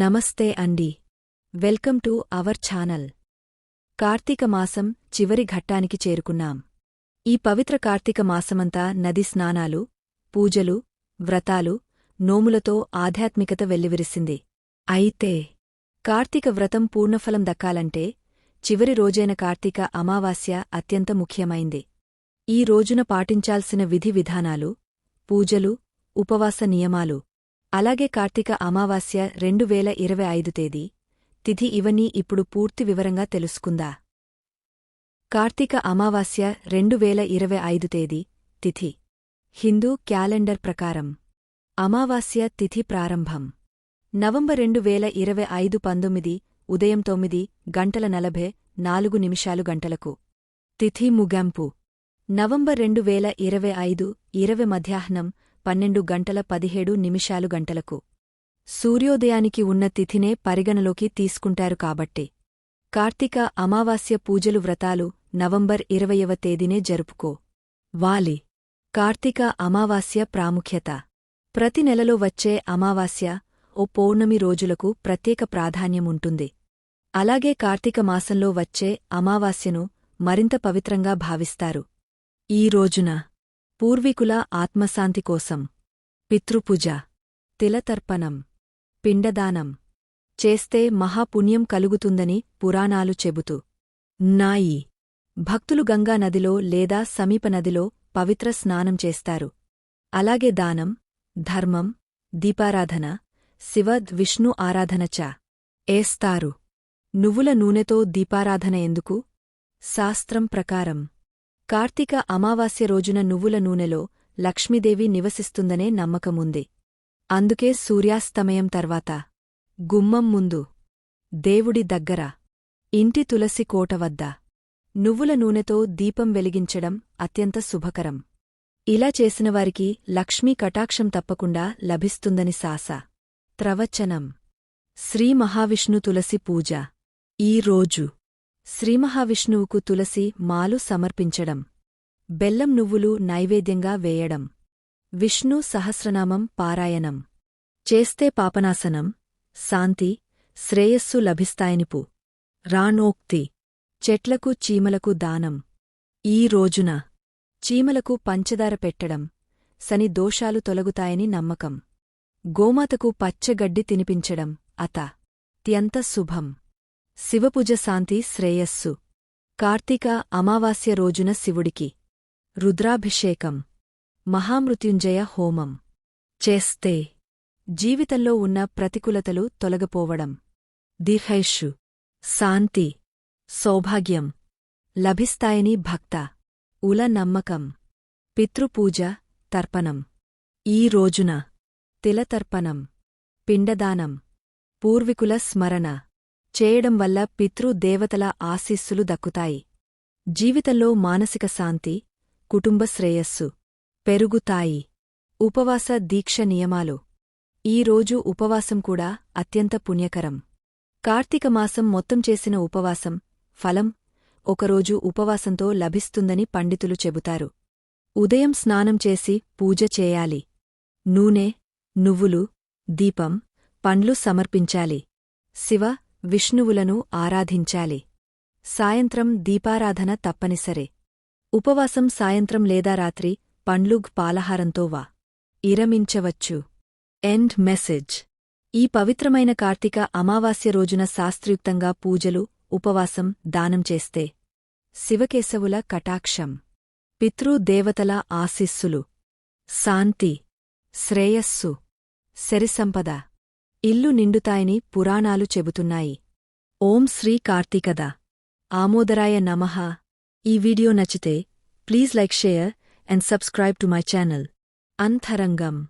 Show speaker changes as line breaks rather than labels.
నమస్తే అండి. Welcome to our channel. Karthika మాసం చివరి ఘట్టానికి చేరుకున్నాం. ఈ పవిత్ర కార్తీక మాసమంతా నది స్నానాలు పూజలు వ్రతాలు నోములతో ఆధ్యాత్మికత వెల్లివిరిసింది. అయితే కార్తీక వ్రతం పూర్ణఫలం దక్కాలంటే చివరి రోజైన కార్తీక అమావాస్య అత్యంత ముఖ్యమైంది. ఈ రోజున పాటించాల్సిన విధి విధానాలు పూజలు ఉపవాస నియమాలు అలాగే కార్తీక అమావాస్య రెండు వేల ఇరవై ఐదు తేదీ. తిథి ఇవన్నీ ఇప్పుడు పూర్తి వివరంగా తెలుసుకుందా? కార్తీక అమావాస్య రెండు వేల ఇరవై ఐదు తేదీ. తిథి. హిందూ క్యాలెండర్ ప్రకారం. అమావాస్య తిథి ప్రారంభం. నవంబర్ రెండు వేల ఇరవై ఐదు పంతొమ్మిది ఉదయం తొమ్మిది గంటల నలభై నాలుగు నిమిషాలు గంటలకు. తిథి ముగంపు. నవంబర్ రెండు వేల ఇరవై ఐదు ఇరవై మధ్యాహ్నం పన్నెండు గంటల పదిహేడు నిమిషాలు గంటలకు. సూర్యోదయానికి ఉన్న తిథినే పరిగణలోకి తీసుకుంటారు కాబట్టి. కార్తీక అమావాస్య పూజలు వ్రతాలు నవంబర్ ఇరవయవ తేదీనే జరుపుకో. వాలి. కార్తీక అమావాస్య ప్రాముఖ్యత. ప్రతి నెలలో వచ్చే అమావాస్య ఓ పౌర్ణమి రోజులకు ప్రత్యేక ప్రాధాన్యముంటుంది అలాగే కార్తీక మాసంలో వచ్చే అమావాస్యను మరింత పవిత్రంగా భావిస్తారు. ఈ రోజున పూర్వీకుల ఆత్మశాంతి కోసం. పితృపూజ. తిలతర్పణం. పిండదానం. చేస్తే మహాపుణ్యం కలుగుతుందని పురాణాలు చెబుతూ. నాయి. భక్తులు గంగా నదిలో లేదా సమీప నదిలో పవిత్ర స్నానం చేస్తారు. అలాగే దానం ధర్మం దీపారాధన శివద్ విష్ణు ఆరాధనచ ఏస్తారు. నువ్వుల నూనెతో దీపారాధన ఎందుకు? శాస్త్రం ప్రకారం. కార్తీక అమావాస్య రోజున నువ్వుల నూనెలో లక్ష్మీదేవి నివసిస్తుందనే నమ్మకముంది. అందుకే సూర్యాస్తమయం తర్వాత గుమ్మం ముందు దేవుడి దగ్గర ఇంటి తులసి కోట వద్ద నువ్వుల నూనెతో దీపం వెలిగించడం అత్యంత శుభకరం. ఇలా చేసినవారికి లక్ష్మీ కటాక్షం తప్పకుండా లభిస్తుందని సాస. త్రవచనం శ్రీ మహావిష్ణు తులసి పూజ. ఈ రోజు శ్రీమహావిష్ణువుకు తులసి మాలు సమర్పించడం. బెల్లం నువ్వులు నైవేద్యంగా వేయడం. విష్ణు సహస్రనామం పారాయణం. చేస్తే పాపనాశనం. శాంతి శ్రేయస్సు లభిస్తాయనిపు. రానోక్తి చెట్లకు చీమలకు దానం. ఈ రోజున చీమలకు పంచదార పెట్టడం. శని దోషాలు తొలగుతాయని నమ్మకం. గోమాతకు పచ్చగడ్డి తినిపించడం. అత. త్యంత శుభం. శివపూజ శాంతి శ్రేయస్సు. కార్తీక అమావాస్య రోజున శివుడికి. రుద్రాభిషేకం. మహామృత్యుంజయ హోమం. చేస్తే. జీవితంలో ఉన్న ప్రతికూలతలు తొలగపోవడం. దీర్ఘైషు శాంతి. సౌభాగ్యం. లభిస్తాయని భక్త. ఉల నమ్మకం. పితృపూజ తర్పణం. ఈ రోజున. తిలతర్పణం. పిండదానం. పూర్వీకుల స్మరణ. చేయడం వల్ల పితృదేవతల ఆశీస్సులు దక్కుతాయి. జీవితంలో మానసిక శాంతి కుటుంబ శ్రేయస్సు పెరుగుతాయి. ఉపవాస దీక్ష నియమాలు. ఈ రోజు ఉపవాసం కూడా అత్యంత పుణ్యకరం. కార్తీక మాసం మొత్తం చేసిన ఉపవాసం ఫలం ఒకరోజు ఉపవాసంతో లభిస్తుందని పండితులు చెబుతారు. ఉదయం స్నానం చేసి పూజ చేయాలి. నూనె నువ్వులు దీపం పండ్లు సమర్పించాలి. శివ విష్ణువులను ఆరాధించాలి. సాయంత్రం దీపారాధన తప్పనిసరే. ఉపవాసం సాయంత్రం లేదా రాత్రి పండ్లుగ్ పాలహారంతో వా. ఇరమించవచ్చు. End message. ఈ పవిత్రమైన కార్తీక అమావాస్య రోజున శాస్త్రయుక్తంగా పూజలు ఉపవాసం దానం చేస్తే. శివకేశవుల కటాక్షం. పితృదేవతల ఆశీస్సులు. శాంతి. శ్రేయస్సు. సెరిసంపద. ఇల్లు నిండుతాయని పురాణాలు చెబుతున్నాయి. ఓం శ్రీ కార్తీకద. ఆమోదరాయ నమః. ఈ వీడియో నచ్చితే please like share and subscribe to my channel. అంతరంగం.